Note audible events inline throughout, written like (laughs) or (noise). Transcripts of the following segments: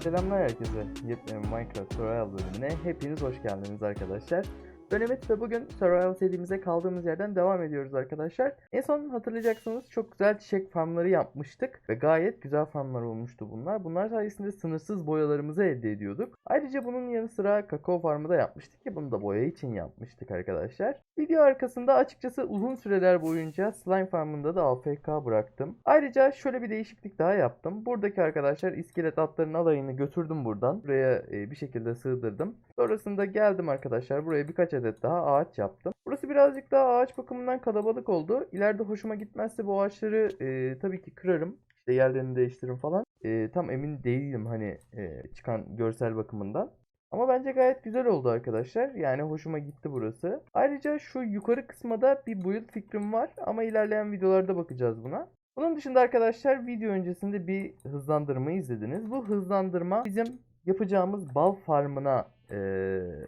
Selamlar herkese. Yepyeni Minecraft Survival bölümüne hepiniz hoş geldiniz arkadaşlar. Ümit ve bugün Survival serimize kaldığımız yerden devam ediyoruz arkadaşlar. En son hatırlayacaksınız çok güzel çiçek farmları yapmıştık ve gayet güzel farmlar olmuştu bunlar. Bunlar sayesinde sınırsız boyalarımızı elde ediyorduk. Ayrıca bunun yanı sıra kakao farmı da yapmıştık ki bunu da boya için yapmıştık arkadaşlar. Video arkasında açıkçası uzun süreler boyunca slime farmında da AFK bıraktım. Ayrıca şöyle bir değişiklik daha yaptım. Buradaki arkadaşlar iskelet atların alayını götürdüm buradan. Buraya e, bir şekilde sığdırdım. Sonrasında geldim arkadaşlar buraya birkaç adet daha ağaç yaptım. Burası birazcık daha ağaç bakımından kalabalık oldu. İleride hoşuma gitmezse bu ağaçları e, tabii ki kırarım. İşte yerlerini değiştiririm falan. E, tam emin değilim hani e, çıkan görsel bakımından. Ama bence gayet güzel oldu arkadaşlar. Yani hoşuma gitti burası. Ayrıca şu yukarı kısma da bir build fikrim var. Ama ilerleyen videolarda bakacağız buna. Bunun dışında arkadaşlar video öncesinde bir hızlandırma izlediniz. Bu hızlandırma bizim yapacağımız bal farmına e,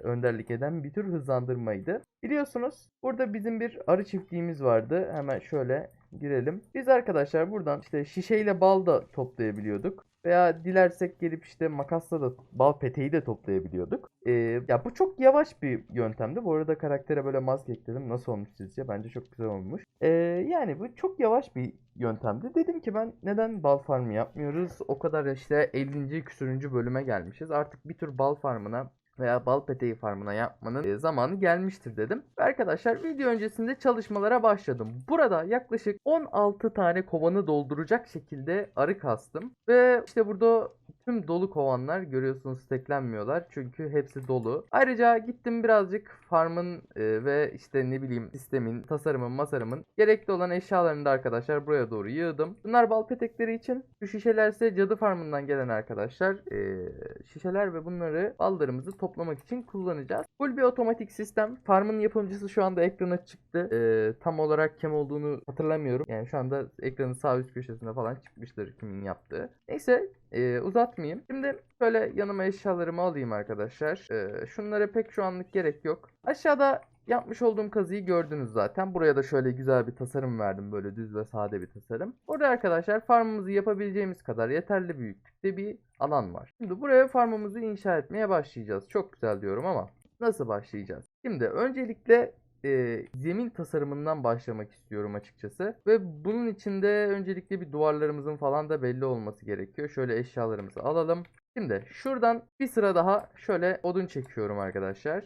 önderlik eden bir tür hızlandırmaydı. Biliyorsunuz burada bizim bir arı çiftliğimiz vardı. Hemen şöyle girelim. Biz arkadaşlar buradan işte şişeyle bal da toplayabiliyorduk. Veya dilersek gelip işte makasla da bal peteği de toplayabiliyorduk. Ee, ya bu çok yavaş bir yöntemdi. Bu arada karaktere böyle maske ekledim. Nasıl olmuş sizce? Bence çok güzel olmuş. Ee, yani bu çok yavaş bir yöntemdi. Dedim ki ben neden bal farmı yapmıyoruz? O kadar işte 50. küsürüncü bölüme gelmişiz. Artık bir tür bal farmına veya bal peteği farmına yapmanın e, zamanı gelmiştir dedim. Ve arkadaşlar video öncesinde çalışmalara başladım. Burada yaklaşık 16 tane kovanı dolduracak şekilde arı kastım. Ve işte burada tüm dolu kovanlar görüyorsunuz steklenmiyorlar. Çünkü hepsi dolu. Ayrıca gittim birazcık farmın e, ve işte ne bileyim sistemin, tasarımın, masarımın gerekli olan eşyalarını da arkadaşlar buraya doğru yığdım. Bunlar bal petekleri için. Şu şişeler ise cadı farmından gelen arkadaşlar. E, şişeler ve bunları ballarımızı toplamak için kullanacağız. Full bir otomatik sistem. Farmın yapımcısı şu anda ekrana çıktı. E, tam olarak kim olduğunu hatırlamıyorum. Yani şu anda ekranın sağ üst köşesinde falan çıkmıştır kimin yaptığı. Neyse e, uzatmayayım. Şimdi şöyle yanıma eşyalarımı alayım arkadaşlar. E, şunlara pek şu anlık gerek yok. Aşağıda yapmış olduğum kazıyı gördünüz zaten. Buraya da şöyle güzel bir tasarım verdim. Böyle düz ve sade bir tasarım. Burada arkadaşlar farmımızı yapabileceğimiz kadar yeterli büyüklükte bir alan var. Şimdi buraya farmımızı inşa etmeye başlayacağız. Çok güzel diyorum ama nasıl başlayacağız? Şimdi öncelikle e, zemin tasarımından başlamak istiyorum açıkçası. Ve bunun için de öncelikle bir duvarlarımızın falan da belli olması gerekiyor. Şöyle eşyalarımızı alalım. Şimdi şuradan bir sıra daha şöyle odun çekiyorum arkadaşlar.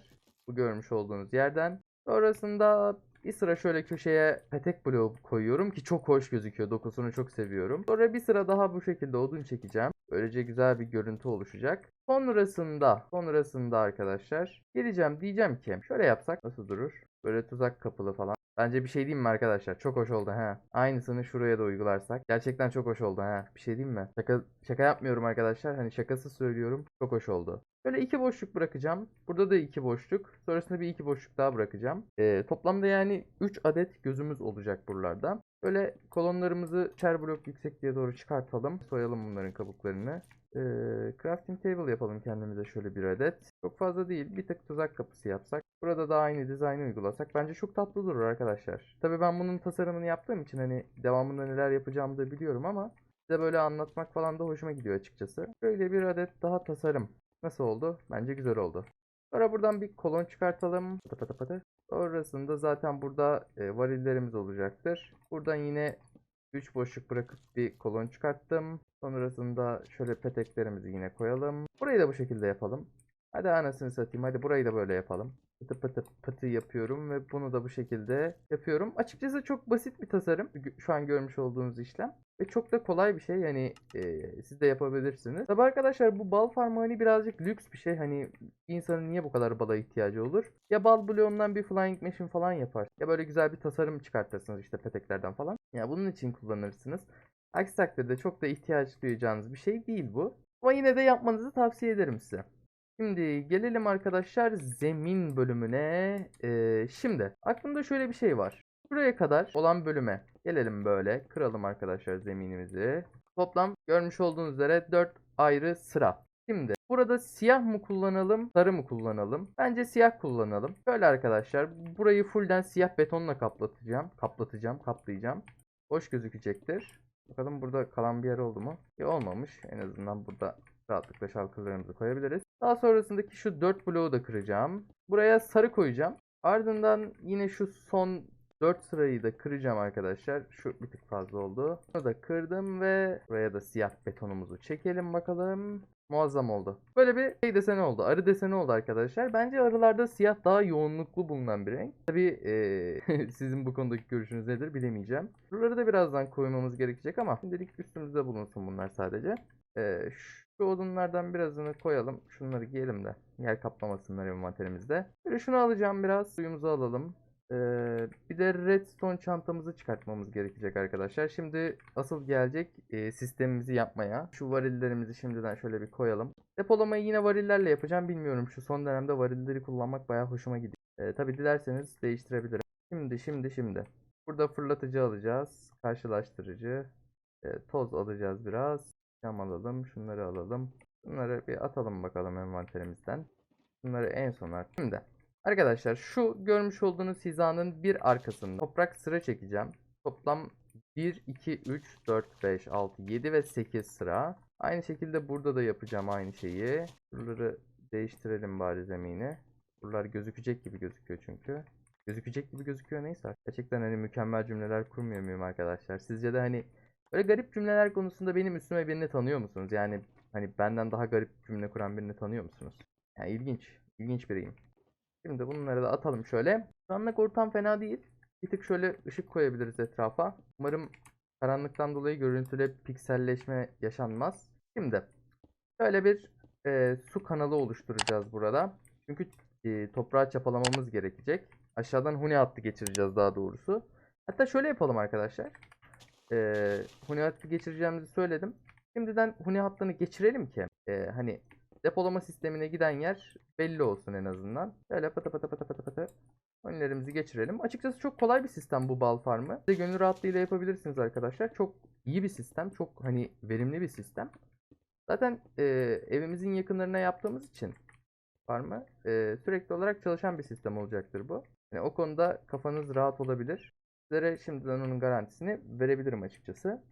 Bu görmüş olduğunuz yerden. Sonrasında bir sıra şöyle köşeye petek bloğu koyuyorum ki çok hoş gözüküyor. Dokusunu çok seviyorum. Sonra bir sıra daha bu şekilde odun çekeceğim. Böylece güzel bir görüntü oluşacak. Sonrasında, sonrasında arkadaşlar geleceğim diyeceğim ki şöyle yapsak nasıl durur? Böyle tuzak kapılı falan. Bence bir şey diyeyim mi arkadaşlar? Çok hoş oldu ha. Aynısını şuraya da uygularsak. Gerçekten çok hoş oldu ha. Bir şey diyeyim mi? Şaka, şaka yapmıyorum arkadaşlar. Hani şakası söylüyorum. Çok hoş oldu. Böyle iki boşluk bırakacağım. Burada da iki boşluk. Sonrasında bir iki boşluk daha bırakacağım. Ee, toplamda yani 3 adet gözümüz olacak buralarda. Böyle kolonlarımızı çer blok yüksekliğe doğru çıkartalım. Soyalım bunların kabuklarını. Ee, crafting table yapalım kendimize şöyle bir adet. Çok fazla değil. Bir tık tuzak kapısı yapsak. Burada da aynı dizaynı uygulasak bence çok tatlı durur arkadaşlar. Tabii ben bunun tasarımını yaptığım için hani devamında neler yapacağımı da biliyorum ama size böyle anlatmak falan da hoşuma gidiyor açıkçası. Böyle bir adet daha tasarım. Nasıl oldu? Bence güzel oldu. Sonra buradan bir kolon çıkartalım. Pata pata pata. Sonrasında zaten burada e, varillerimiz olacaktır. Buradan yine 3 boşluk bırakıp bir kolon çıkarttım. Sonrasında şöyle peteklerimizi yine koyalım. Burayı da bu şekilde yapalım. Hadi anasını satayım. Hadi burayı da böyle yapalım. Pıtı pıtı pıtı yapıyorum ve bunu da bu şekilde yapıyorum. Açıkçası çok basit bir tasarım. Şu an görmüş olduğunuz işlem. Ve çok da kolay bir şey. Yani e, siz de yapabilirsiniz. Tabi arkadaşlar bu bal farmı hani birazcık lüks bir şey. Hani insanın niye bu kadar bala ihtiyacı olur? Ya bal bloğundan bir flying machine falan yapar. Ya böyle güzel bir tasarım çıkartırsınız işte peteklerden falan. Ya bunun için kullanırsınız. Aksi takdirde çok da ihtiyaç duyacağınız bir şey değil bu. Ama yine de yapmanızı tavsiye ederim size. Şimdi gelelim arkadaşlar zemin bölümüne. Ee, şimdi aklımda şöyle bir şey var. Buraya kadar olan bölüme gelelim böyle. Kıralım arkadaşlar zeminimizi. Toplam görmüş olduğunuz üzere 4 ayrı sıra. Şimdi burada siyah mı kullanalım, sarı mı kullanalım? Bence siyah kullanalım. Böyle arkadaşlar burayı fullden siyah betonla kaplatacağım. Kaplatacağım, kaplayacağım. Hoş gözükecektir. Bakalım burada kalan bir yer oldu mu? E olmamış. En azından burada rahatlıkla şalkırlarımızı koyabiliriz. Daha sonrasındaki şu 4 bloğu da kıracağım. Buraya sarı koyacağım. Ardından yine şu son 4 sırayı da kıracağım arkadaşlar. Şu bir tık fazla oldu. Bunu da kırdım ve buraya da siyah betonumuzu çekelim bakalım. Muazzam oldu. Böyle bir şey deseni oldu. Arı deseni oldu arkadaşlar. Bence arılarda siyah daha yoğunluklu bulunan bir renk. Tabii eee, (laughs) sizin bu konudaki görüşünüz nedir bilemeyeceğim. Buraları da birazdan koymamız gerekecek ama şimdilik üstümüzde bulunsun bunlar sadece. Eee, şu odunlardan birazını koyalım. Şunları giyelim de yer kaplamasınlar envanterimizde. Böyle şunu alacağım biraz. Suyumuzu alalım. Ee, bir de redstone çantamızı çıkartmamız gerekecek arkadaşlar. Şimdi asıl gelecek e, sistemimizi yapmaya. Şu varillerimizi şimdiden şöyle bir koyalım. Depolamayı yine varillerle yapacağım. Bilmiyorum şu son dönemde varilleri kullanmak bayağı hoşuma gidiyor. Ee, tabi dilerseniz değiştirebilirim. Şimdi şimdi şimdi. Burada fırlatıcı alacağız. Karşılaştırıcı. e, toz alacağız biraz. Cam alalım. Şunları alalım. Bunları bir atalım bakalım envanterimizden. Bunları en sona. Şimdi Arkadaşlar şu görmüş olduğunuz hizanın bir arkasında toprak sıra çekeceğim. Toplam 1, 2, 3, 4, 5, 6, 7 ve 8 sıra. Aynı şekilde burada da yapacağım aynı şeyi. Buraları değiştirelim bari zemini. Buralar gözükecek gibi gözüküyor çünkü. Gözükecek gibi gözüküyor neyse. Gerçekten hani mükemmel cümleler kurmuyor muyum arkadaşlar? Sizce de hani böyle garip cümleler konusunda benim üstüme birini tanıyor musunuz? Yani hani benden daha garip cümle kuran birini tanıyor musunuz? Yani ilginç. İlginç biriyim. Şimdi bunları da atalım şöyle. Karanlık ortam fena değil. Bir tık şöyle ışık koyabiliriz etrafa. Umarım karanlıktan dolayı görüntüde pikselleşme yaşanmaz. Şimdi şöyle bir e, su kanalı oluşturacağız burada. Çünkü e, toprağı çapalamamız gerekecek. Aşağıdan huni hattı geçireceğiz daha doğrusu. Hatta şöyle yapalım arkadaşlar. E, huni hattı geçireceğimizi söyledim. Şimdiden huni hattını geçirelim ki e, hani depolama sistemine giden yer belli olsun en azından. Böyle pata pata pata pata pata önlerimizi geçirelim. Açıkçası çok kolay bir sistem bu bal farmı. Size gönül rahatlığıyla yapabilirsiniz arkadaşlar. Çok iyi bir sistem. Çok hani verimli bir sistem. Zaten e, evimizin yakınlarına yaptığımız için farmı e, sürekli olarak çalışan bir sistem olacaktır bu. Yani o konuda kafanız rahat olabilir. Sizlere şimdiden onun garantisini verebilirim açıkçası.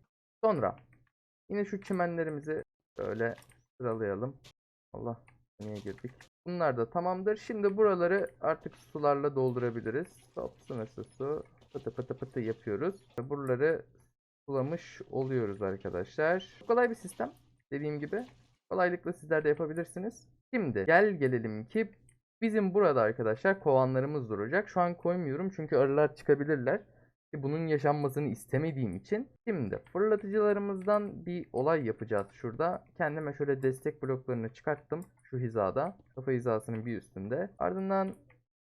Sonra yine şu çimenlerimizi böyle sıralayalım. Allah niye girdik? Bunlar da tamamdır. Şimdi buraları artık sularla doldurabiliriz. Hop sınırsız su. Pıtı pıtı pıtı yapıyoruz. Buraları sulamış oluyoruz arkadaşlar. Kolay bir sistem. Dediğim gibi. Kolaylıkla sizler de yapabilirsiniz. Şimdi gel gelelim ki bizim burada arkadaşlar kovanlarımız duracak. Şu an koymuyorum çünkü arılar çıkabilirler. Ve Bunun yaşanmasını istemediğim için şimdi fırlatıcılarımızdan bir olay yapacağız şurada. Kendime şöyle destek bloklarını çıkarttım şu hizada. Kafa hizasının bir üstünde. Ardından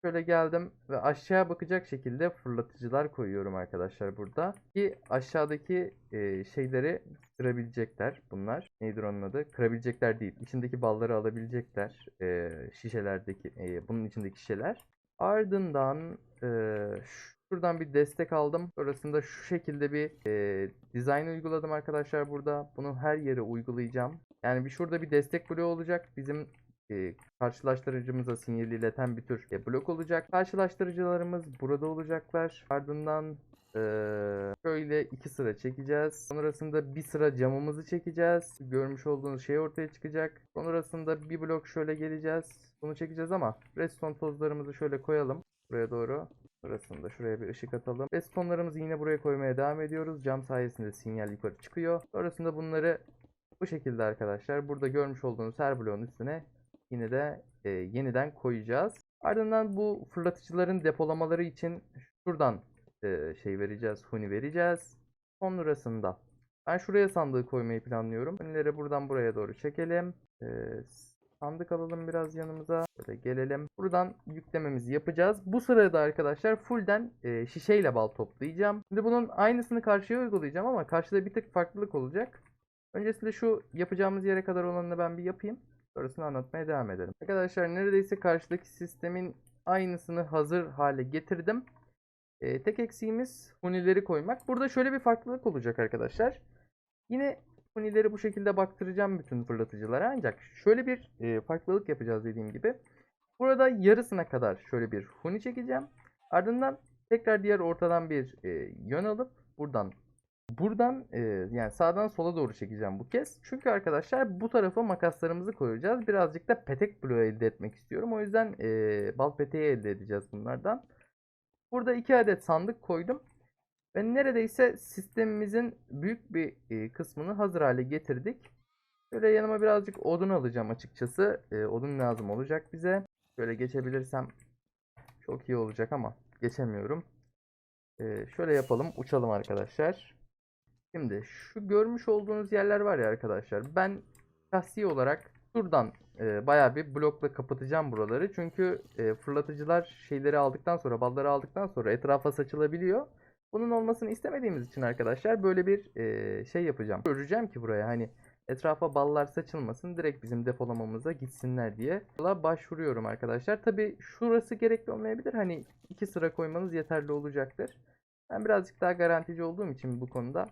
şöyle geldim ve aşağı bakacak şekilde fırlatıcılar koyuyorum arkadaşlar burada. Ki aşağıdaki e, şeyleri kırabilecekler bunlar. Nedir onun adı? Kırabilecekler değil. İçindeki balları alabilecekler. E, şişelerdeki, e, bunun içindeki şişeler. Ardından e, Şuradan bir destek aldım. Sonrasında şu şekilde bir e, dizayn uyguladım arkadaşlar burada. Bunu her yere uygulayacağım. Yani bir şurada bir destek bloğu olacak. Bizim e, karşılaştırıcımıza sinyal ileten bir tür e, blok olacak. Karşılaştırıcılarımız burada olacaklar. Ardından e, şöyle iki sıra çekeceğiz. Sonrasında bir sıra camımızı çekeceğiz. Görmüş olduğunuz şey ortaya çıkacak. Sonrasında bir blok şöyle geleceğiz. Bunu çekeceğiz ama redstone tozlarımızı şöyle koyalım. Buraya doğru. Burasında şuraya bir ışık atalım. Redstone'larımızı yine buraya koymaya devam ediyoruz. Cam sayesinde sinyal yukarı çıkıyor. Sonrasında bunları bu şekilde arkadaşlar. Burada görmüş olduğunuz her bloğun üstüne yine de e, yeniden koyacağız. Ardından bu fırlatıcıların depolamaları için şuradan e, şey vereceğiz. Huni vereceğiz. Sonrasında ben şuraya sandığı koymayı planlıyorum. Hunileri buradan buraya doğru çekelim. E, Sandık alalım biraz yanımıza. Böyle gelelim. Buradan yüklememizi yapacağız. Bu sırada arkadaşlar fullden e, şişeyle bal toplayacağım. Şimdi bunun aynısını karşıya uygulayacağım ama karşıda bir tık farklılık olacak. Öncesinde şu yapacağımız yere kadar olanını ben bir yapayım. Sonrasını anlatmaya devam edelim. Arkadaşlar neredeyse karşıdaki sistemin aynısını hazır hale getirdim. E, tek eksiğimiz hunileri koymak. Burada şöyle bir farklılık olacak arkadaşlar. Yine Hunileri bu şekilde baktıracağım bütün fırlatıcılara ancak şöyle bir e, farklılık yapacağız dediğim gibi. Burada yarısına kadar şöyle bir huni çekeceğim. Ardından tekrar diğer ortadan bir e, yön alıp buradan Buradan e, yani sağdan sola doğru çekeceğim bu kez. Çünkü arkadaşlar bu tarafa makaslarımızı koyacağız. Birazcık da petek bloğu elde etmek istiyorum. O yüzden e, bal peteği elde edeceğiz bunlardan. Burada iki adet sandık koydum. Ve neredeyse sistemimizin büyük bir e, kısmını hazır hale getirdik. Şöyle yanıma birazcık odun alacağım açıkçası. E, odun lazım olacak bize. Şöyle geçebilirsem çok iyi olacak ama geçemiyorum. E, şöyle yapalım. Uçalım arkadaşlar. Şimdi şu görmüş olduğunuz yerler var ya arkadaşlar. Ben şahsi olarak şuradan e, bayağı bir blokla kapatacağım buraları. Çünkü e, fırlatıcılar şeyleri aldıktan sonra, balları aldıktan sonra etrafa saçılabiliyor. Bunun olmasını istemediğimiz için arkadaşlar böyle bir e, şey yapacağım. Öreceğim ki buraya hani etrafa ballar saçılmasın direkt bizim depolamamıza gitsinler diye. Başvuruyorum arkadaşlar. Tabi şurası gerekli olmayabilir. Hani iki sıra koymanız yeterli olacaktır. Ben birazcık daha garantici olduğum için bu konuda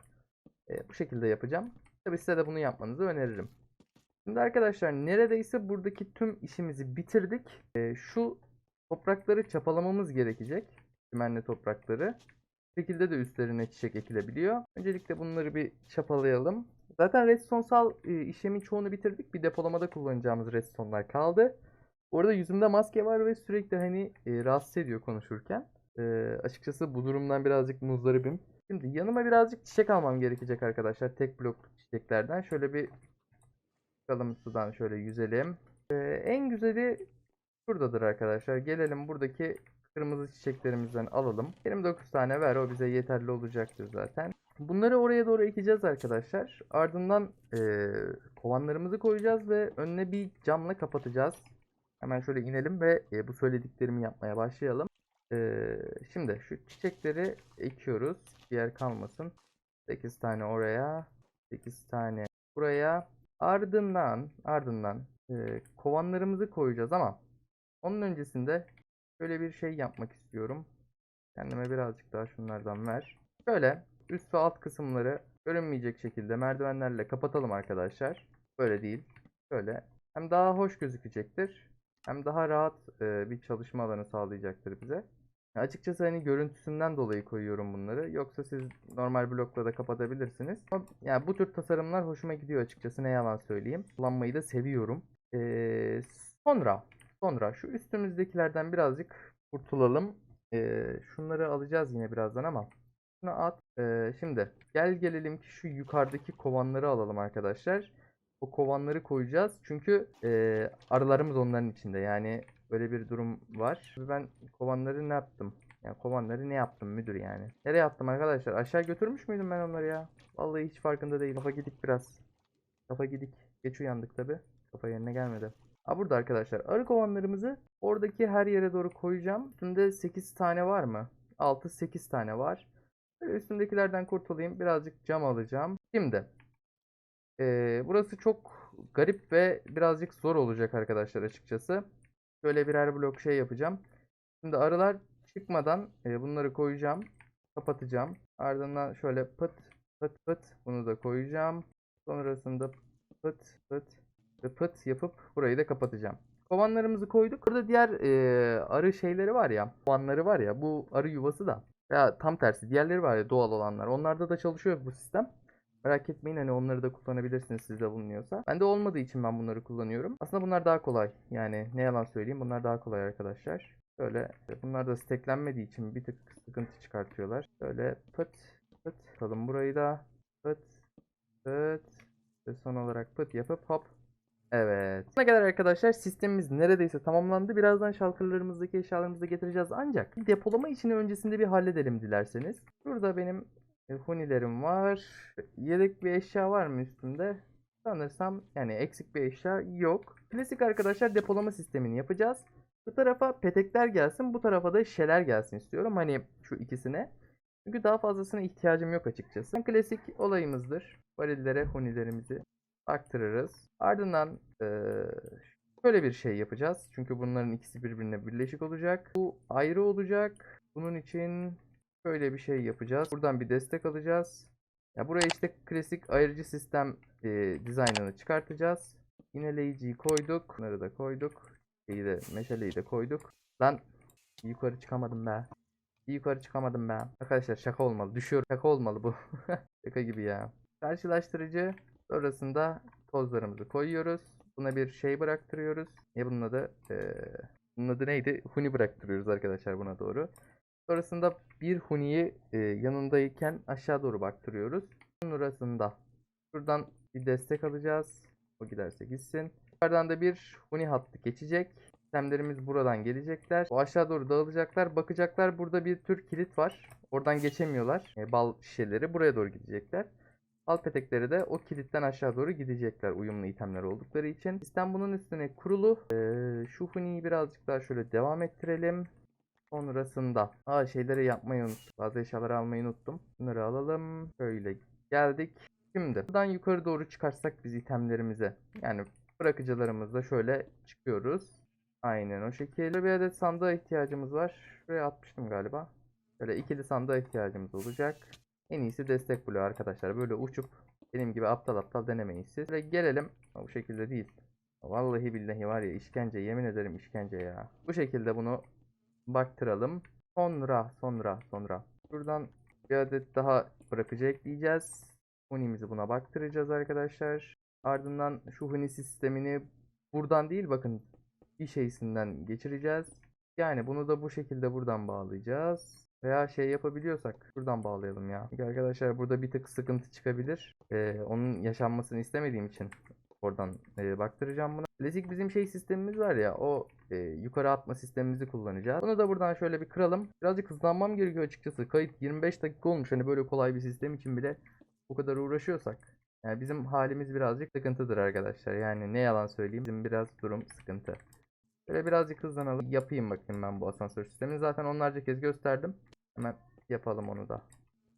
e, bu şekilde yapacağım. Tabi size de bunu yapmanızı öneririm. Şimdi arkadaşlar neredeyse buradaki tüm işimizi bitirdik. E, şu toprakları çapalamamız gerekecek. Çimenli toprakları. Şekilde de üstlerine çiçek ekilebiliyor. Öncelikle bunları bir çapalayalım. Zaten redstone'sal e, işlemin çoğunu bitirdik. Bir depolamada kullanacağımız redstone'lar kaldı. Bu arada yüzümde maske var ve sürekli hani e, rahatsız ediyor konuşurken. E, açıkçası bu durumdan birazcık muzdaribim. Şimdi yanıma birazcık çiçek almam gerekecek arkadaşlar. Tek blok çiçeklerden. Şöyle bir çıkalım sudan şöyle yüzelim. E, en güzeli şuradadır arkadaşlar. Gelelim buradaki kırmızı çiçeklerimizden alalım. 29 tane ver o bize yeterli olacaktır zaten. Bunları oraya doğru ekeceğiz arkadaşlar. Ardından e, kovanlarımızı koyacağız ve önüne bir camla kapatacağız. Hemen şöyle inelim ve e, bu söylediklerimi yapmaya başlayalım. E, şimdi şu çiçekleri ekiyoruz. Bir yer kalmasın. 8 tane oraya. 8 tane buraya. Ardından ardından e, kovanlarımızı koyacağız ama onun öncesinde şöyle bir şey yapmak istiyorum. Kendime birazcık daha şunlardan ver. Şöyle üst ve alt kısımları görünmeyecek şekilde merdivenlerle kapatalım arkadaşlar. Böyle değil. Böyle. Hem daha hoş gözükecektir. Hem daha rahat e, bir çalışma alanı sağlayacaktır bize. Açıkçası hani görüntüsünden dolayı koyuyorum bunları. Yoksa siz normal blokla da kapatabilirsiniz. Ama yani bu tür tasarımlar hoşuma gidiyor açıkçası ne yalan söyleyeyim. Kullanmayı da seviyorum. Ee, sonra sonra şu üstümüzdekilerden birazcık kurtulalım. Ee, şunları alacağız yine birazdan ama şunu at. Ee, şimdi gel gelelim ki şu yukarıdaki kovanları alalım arkadaşlar. O kovanları koyacağız. Çünkü e, arılarımız onların içinde. Yani böyle bir durum var. Ben kovanları ne yaptım? Yani kovanları ne yaptım müdür yani? Nereye attım arkadaşlar? Aşağı götürmüş müydüm ben onları ya? Vallahi hiç farkında değilim. Kafa gidik biraz. Kafa gidik. Geç uyandık tabi. Kafa yerine gelmedi. Ha burada arkadaşlar arı kovanlarımızı oradaki her yere doğru koyacağım. Üstünde 8 tane var mı? 6-8 tane var. Böyle üstündekilerden kurtulayım. Birazcık cam alacağım. Şimdi ee, burası çok garip ve birazcık zor olacak arkadaşlar açıkçası. Şöyle birer blok şey yapacağım. Şimdi arılar çıkmadan e, bunları koyacağım. Kapatacağım. Ardından şöyle pıt pıt pıt bunu da koyacağım. Sonrasında pıt pıt pıt yapıp burayı da kapatacağım. Kovanlarımızı koyduk. Burada diğer e, arı şeyleri var ya. Kovanları var ya. Bu arı yuvası da. Ya tam tersi. Diğerleri var ya doğal olanlar. Onlarda da çalışıyor bu sistem. Merak etmeyin hani onları da kullanabilirsiniz sizde bulunuyorsa. Bende olmadığı için ben bunları kullanıyorum. Aslında bunlar daha kolay. Yani ne yalan söyleyeyim bunlar daha kolay arkadaşlar. Böyle bunlar da steklenmediği için bir tık sıkıntı çıkartıyorlar. Böyle pıt pıt kalın burayı da pıt pıt ve son olarak pıt yapıp hop Evet. Ne kadar arkadaşlar sistemimiz neredeyse tamamlandı. Birazdan şalkırlarımızdaki eşyalarımızı getireceğiz. Ancak depolama işini öncesinde bir halledelim dilerseniz. Burada benim e, Hunilerim var. Yedek bir eşya var mı üstümde? Sanırsam yani eksik bir eşya yok. Klasik arkadaşlar depolama sistemini yapacağız. Bu tarafa petekler gelsin, bu tarafa da şeler gelsin istiyorum. Hani şu ikisine. Çünkü daha fazlasına ihtiyacım yok açıkçası. Klasik olayımızdır. Varillere hunilerimizi baktırırız. Ardından şöyle bir şey yapacağız. Çünkü bunların ikisi birbirine birleşik olacak. Bu ayrı olacak. Bunun için Şöyle bir şey yapacağız. Buradan bir destek alacağız. Ya buraya işte klasik ayırıcı sistem e, dizaynını çıkartacağız. Yineleyiciyi koyduk. Bunları da koyduk. Şeyi de, meşaleyi de koyduk. Lan yukarı çıkamadım be. Yukarı çıkamadım ben. Arkadaşlar şaka olmalı. Düşüyor. Şaka olmalı bu. (laughs) şaka gibi ya. Karşılaştırıcı. Sonrasında tozlarımızı koyuyoruz. Buna bir şey bıraktırıyoruz. Ne bunun adı? Ee, bunun adı neydi? Huni bıraktırıyoruz arkadaşlar buna doğru. Sonrasında bir huniyi e, yanındayken aşağı doğru baktırıyoruz. Sonrasında şuradan bir destek alacağız. O giderse gitsin. Yukarıdan da bir huni hattı geçecek. Sistemlerimiz buradan gelecekler. O aşağı doğru dağılacaklar. Bakacaklar burada bir tür kilit var. Oradan geçemiyorlar. E, bal şişeleri buraya doğru gidecekler. Bal petekleri de o kilitten aşağı doğru gidecekler uyumlu itemler oldukları için. Sistem bunun üstüne kurulu. Ee, şu huniyi birazcık daha şöyle devam ettirelim. Sonrasında aa şeyleri yapmayı unuttum. Bazı eşyaları almayı unuttum. Bunları alalım. Şöyle geldik. Şimdi buradan yukarı doğru çıkarsak biz itemlerimize. Yani bırakıcılarımızla şöyle çıkıyoruz. Aynen o şekilde. Bir adet sandığa ihtiyacımız var. Şuraya atmıştım galiba. Böyle ikili sandığa ihtiyacımız olacak. En iyisi destek bloğu arkadaşlar. Böyle uçup benim gibi aptal aptal denemeyin siz. Böyle gelelim. Bu şekilde değil. Vallahi billahi var ya işkence yemin ederim işkence ya. Bu şekilde bunu baktıralım. Sonra sonra sonra. Buradan bir adet daha bırakıcı ekleyeceğiz. Huni'mizi buna baktıracağız arkadaşlar. Ardından şu huni sistemini buradan değil bakın bir şeysinden geçireceğiz. Yani bunu da bu şekilde buradan bağlayacağız. Veya şey yapabiliyorsak şuradan bağlayalım ya. Çünkü arkadaşlar burada bir tık sıkıntı çıkabilir. Ee, onun yaşanmasını istemediğim için oradan e, baktıracağım buna. Klasik bizim şey sistemimiz var ya o e, yukarı atma sistemimizi kullanacağız. Bunu da buradan şöyle bir kıralım. Birazcık hızlanmam gerekiyor açıkçası. Kayıt 25 dakika olmuş. Hani böyle kolay bir sistem için bile bu kadar uğraşıyorsak. Yani bizim halimiz birazcık sıkıntıdır arkadaşlar. Yani ne yalan söyleyeyim. Bizim biraz durum sıkıntı. Böyle birazcık hızlanalım. Yapayım bakayım ben bu asansör sistemini. Zaten onlarca kez gösterdim. Hemen yapalım onu da.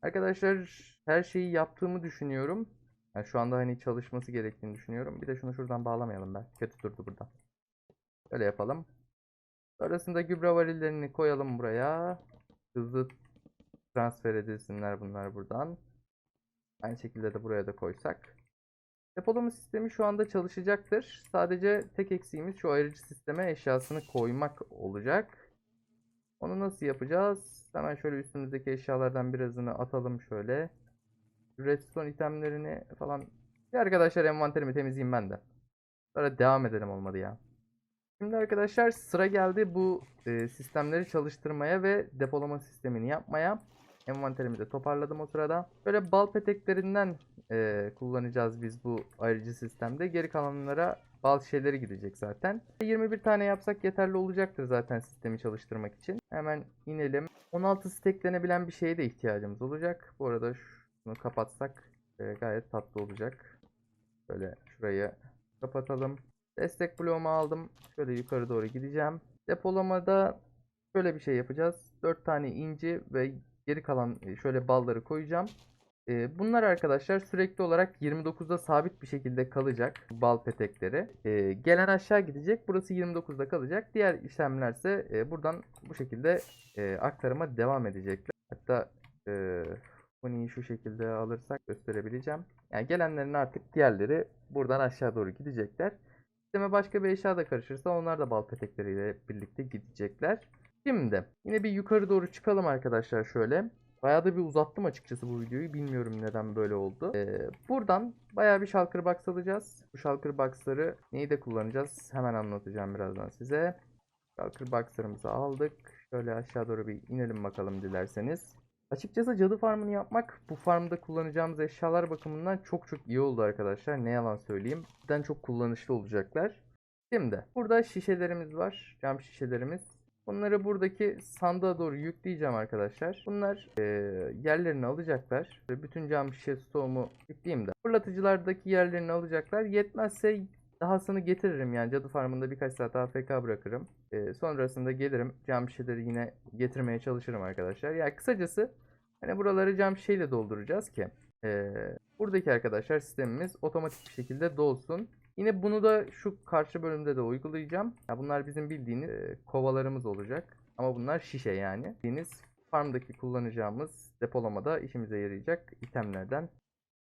Arkadaşlar her şeyi yaptığımı düşünüyorum. Yani şu anda hani çalışması gerektiğini düşünüyorum. Bir de şunu şuradan bağlamayalım ben. Kötü durdu burada. Böyle yapalım. Sonrasında gübre varillerini koyalım buraya. Hızlı transfer edilsinler bunlar buradan. Aynı şekilde de buraya da koysak. Depolama sistemi şu anda çalışacaktır. Sadece tek eksiğimiz şu ayırıcı sisteme eşyasını koymak olacak. Onu nasıl yapacağız? Hemen şöyle üstümüzdeki eşyalardan birazını atalım şöyle. Redstone itemlerini falan. Bir arkadaşlar envanterimi temizleyeyim ben de. Sonra devam edelim olmadı ya. Şimdi arkadaşlar sıra geldi bu e, sistemleri çalıştırmaya ve depolama sistemini yapmaya. Envanterimi de toparladım o sırada. Böyle bal peteklerinden e, kullanacağız biz bu ayrıcı sistemde. Geri kalanlara bal şişeleri gidecek zaten. 21 tane yapsak yeterli olacaktır zaten sistemi çalıştırmak için. Hemen inelim. 16 steklenebilen bir şeye de ihtiyacımız olacak. Bu arada şunu kapatsak e, gayet tatlı olacak. Böyle şurayı kapatalım. Destek bloğumu aldım. Şöyle yukarı doğru gideceğim. Depolamada şöyle bir şey yapacağız. 4 tane inci ve geri kalan e, şöyle balları koyacağım. E, Bunlar arkadaşlar sürekli olarak 29'da sabit bir şekilde kalacak bal petekleri. E, Gelen aşağı gidecek. Burası 29'da kalacak. Diğer işlemlerse e, buradan bu şekilde e, aktarıma devam edecekler. Hatta e, bunu şu şekilde alırsak gösterebileceğim. Yani gelenlerin artık diğerleri buradan aşağı doğru gidecekler. Sisteme başka bir eşya da karışırsa onlar da bal petekleriyle birlikte gidecekler. Şimdi yine bir yukarı doğru çıkalım arkadaşlar şöyle. Bayağı da bir uzattım açıkçası bu videoyu. Bilmiyorum neden böyle oldu. Ee, buradan bayağı bir shulker box alacağız. Bu shulker box'ları neyi de kullanacağız? Hemen anlatacağım birazdan size. Shulker box'larımızı aldık. Şöyle aşağı doğru bir inelim bakalım dilerseniz. Açıkçası cadı farmını yapmak bu farmda kullanacağımız eşyalar bakımından çok çok iyi oldu arkadaşlar. Ne yalan söyleyeyim. Cidden çok kullanışlı olacaklar. Şimdi burada şişelerimiz var. Cam şişelerimiz. Bunları buradaki sandığa doğru yükleyeceğim arkadaşlar. Bunlar e, yerlerini alacaklar. Bütün cam şişe stoğumu yükleyeyim de. Fırlatıcılardaki yerlerini alacaklar. Yetmezse dahasını getiririm yani cadı farmında birkaç saat AFK bırakırım. E, sonrasında gelirim cam şişeleri yine getirmeye çalışırım arkadaşlar. Yani kısacası hani buraları cam şişeyle dolduracağız ki e, buradaki arkadaşlar sistemimiz otomatik bir şekilde dolsun. Yine bunu da şu karşı bölümde de uygulayacağım. Ya bunlar bizim bildiğiniz e, kovalarımız olacak. Ama bunlar şişe yani. Bildiğiniz farmdaki kullanacağımız depolamada işimize yarayacak itemlerden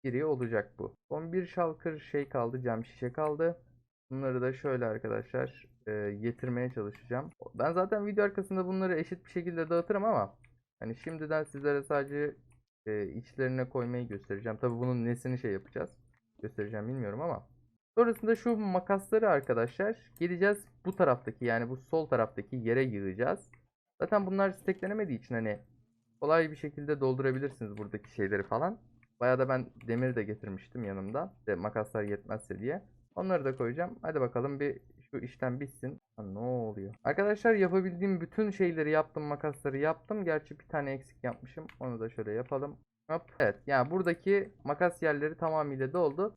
biri olacak bu. Son bir şalkır şey kaldı, cam şişe kaldı. Bunları da şöyle arkadaşlar e, getirmeye çalışacağım. Ben zaten video arkasında bunları eşit bir şekilde dağıtırım ama Hani şimdiden sizlere sadece e, içlerine koymayı göstereceğim. Tabi bunun nesini şey yapacağız. Göstereceğim bilmiyorum ama. Sonrasında şu makasları arkadaşlar gideceğiz bu taraftaki yani bu sol taraftaki yere yığacağız. Zaten bunlar steklenemediği için hani kolay bir şekilde doldurabilirsiniz buradaki şeyleri falan. Bayağı da ben demir de getirmiştim yanımda. De makaslar yetmezse diye. Onları da koyacağım. Hadi bakalım bir şu işlem bitsin. Ha, ne oluyor? Arkadaşlar yapabildiğim bütün şeyleri yaptım. Makasları yaptım. Gerçi bir tane eksik yapmışım. Onu da şöyle yapalım. Hop. Evet yani buradaki makas yerleri tamamıyla doldu.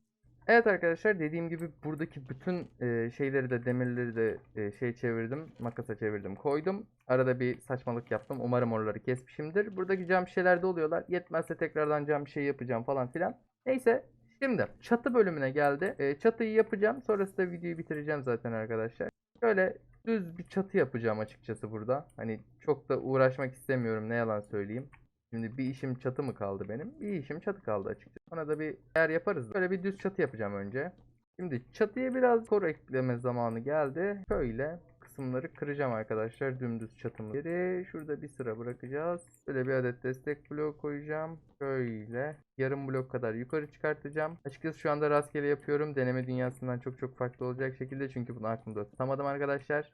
Evet arkadaşlar dediğim gibi buradaki bütün e, şeyleri de demirleri de e, şey çevirdim. Makasa çevirdim koydum. Arada bir saçmalık yaptım. Umarım oraları kesmişimdir. Buradaki cam şişeler de oluyorlar. Yetmezse tekrardan cam şey yapacağım falan filan. Neyse şimdi çatı bölümüne geldi. E, çatıyı yapacağım. Sonrasında videoyu bitireceğim zaten arkadaşlar. Şöyle düz bir çatı yapacağım açıkçası burada. Hani çok da uğraşmak istemiyorum ne yalan söyleyeyim. Şimdi bir işim çatı mı kaldı benim? Bir işim çatı kaldı açıkçası. Ona da bir yer yaparız. Böyle bir düz çatı yapacağım önce. Şimdi çatıya biraz kor ekleme zamanı geldi. Şöyle kısımları kıracağım arkadaşlar. Dümdüz çatımları. Şurada bir sıra bırakacağız. Böyle bir adet destek bloğu koyacağım. Şöyle yarım blok kadar yukarı çıkartacağım. Açıkçası şu anda rastgele yapıyorum. Deneme dünyasından çok çok farklı olacak şekilde. Çünkü bunu aklımda tutamadım arkadaşlar.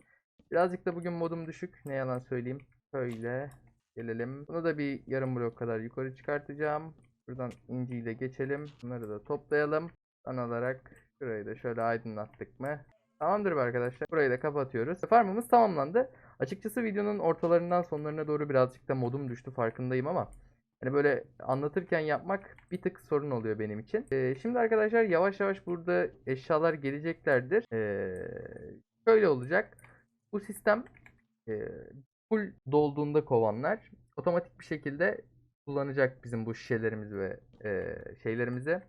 Birazcık da bugün modum düşük. Ne yalan söyleyeyim. Şöyle gelelim. Bunu da bir yarım blok kadar yukarı çıkartacağım. Buradan inciyle geçelim. Bunları da toplayalım. Son olarak şurayı da şöyle aydınlattık mı? Tamamdır be arkadaşlar. Burayı da kapatıyoruz. Farmımız tamamlandı. Açıkçası videonun ortalarından sonlarına doğru birazcık da modum düştü farkındayım ama hani böyle anlatırken yapmak bir tık sorun oluyor benim için. Ee, şimdi arkadaşlar yavaş yavaş burada eşyalar geleceklerdir. Ee, şöyle olacak. Bu sistem e, full dolduğunda kovanlar otomatik bir şekilde kullanacak bizim bu şişelerimizi ve e, şeylerimizi.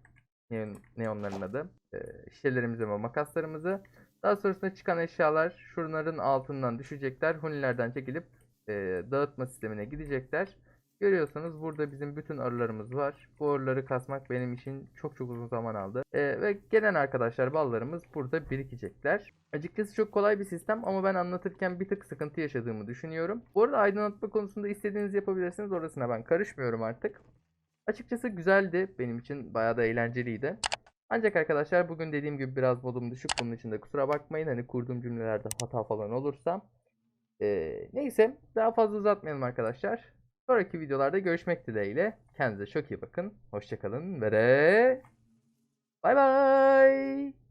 Ne, ne onların adı? E, şişelerimizi ve makaslarımızı. Daha sonrasında çıkan eşyalar şunların altından düşecekler. Hunilerden çekilip e, dağıtma sistemine gidecekler. Görüyorsanız burada bizim bütün arılarımız var. Bu arıları kasmak benim için çok çok uzun zaman aldı. E, ve gelen arkadaşlar ballarımız burada birikecekler. Açıkçası çok kolay bir sistem ama ben anlatırken bir tık sıkıntı yaşadığımı düşünüyorum. Bu arada aydınlatma konusunda istediğinizi yapabilirsiniz. Orasına ben karışmıyorum artık. Açıkçası güzeldi. Benim için bayağı da eğlenceliydi. Ancak arkadaşlar bugün dediğim gibi biraz modum düşük. Bunun için de kusura bakmayın. Hani kurduğum cümlelerde hata falan olursa. Ee, neyse daha fazla uzatmayalım arkadaşlar. Sonraki videolarda görüşmek dileğiyle. Kendinize çok iyi bakın. Hoşçakalın ve bay bay.